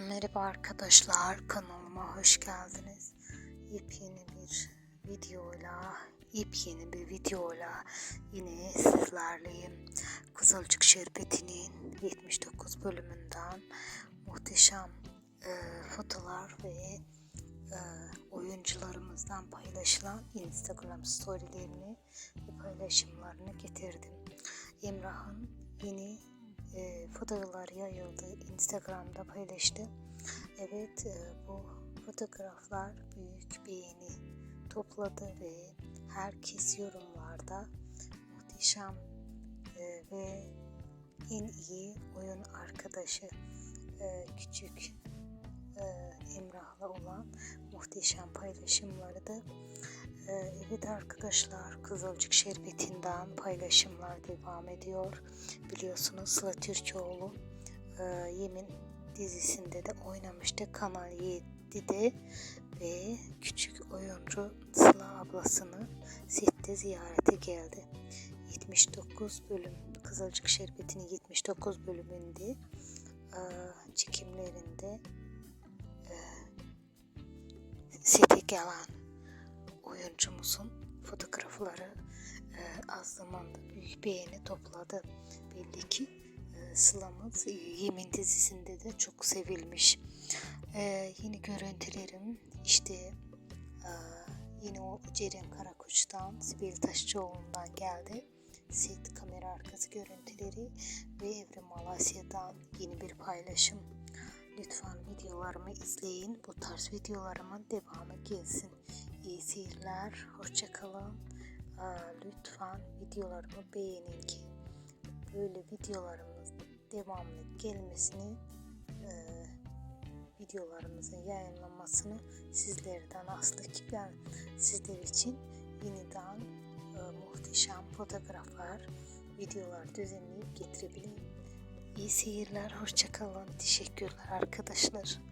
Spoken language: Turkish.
Merhaba arkadaşlar kanalıma hoş geldiniz. Yepyeni bir videoyla, yepyeni bir videoyla yine sizlerleyim. Kızılcık Şerbeti'nin 79 bölümünden muhteşem e, fotolar ve e, oyuncularımızdan paylaşılan Instagram storylerini ve paylaşımlarını getirdim. Emrah'ın yeni e, fotoğraflar yayıldı. Instagram'da paylaştı. Evet e, bu fotoğraflar büyük beğeni topladı ve herkes yorumlarda muhteşem e, ve en iyi oyun arkadaşı e, küçük e, Emrah'la olan muhteşem paylaşımları da Evet arkadaşlar Kızılcık Şerbeti'nden paylaşımlar devam ediyor. Biliyorsunuz Sıla Türkoğlu e, Yemin dizisinde de oynamıştı. Kanal 7'de ve küçük oyuncu Sıla ablasını sette ziyarete geldi. 79 bölüm Kızılcık Şerbeti'nin 79 bölümünde e, çekimlerinde e, sete gelen oyuncumuzun fotoğrafları e, az zamanda büyük beğeni topladı. Belli ki e, Sıla'mız Yemin dizisinde de çok sevilmiş. E, yeni görüntülerim işte e, yine o Ceren Karakoç'tan Sibel Taşçıoğlu'ndan geldi. Set kamera arkası görüntüleri ve Evrim Malasya'dan yeni bir paylaşım. Lütfen videolarımı izleyin. Bu tarz videolarımın devamı gelsin. İyi seyirler. Hoşçakalın. Lütfen videolarımı beğenin ki böyle videolarımız devamlı gelmesini e, videolarımızın yayınlanmasını sizlerden aslı ki ben sizler için yeniden e, muhteşem fotoğraflar, videolar düzenleyip getirebileyim. İyi seyirler, hoşçakalın. Teşekkürler arkadaşlar.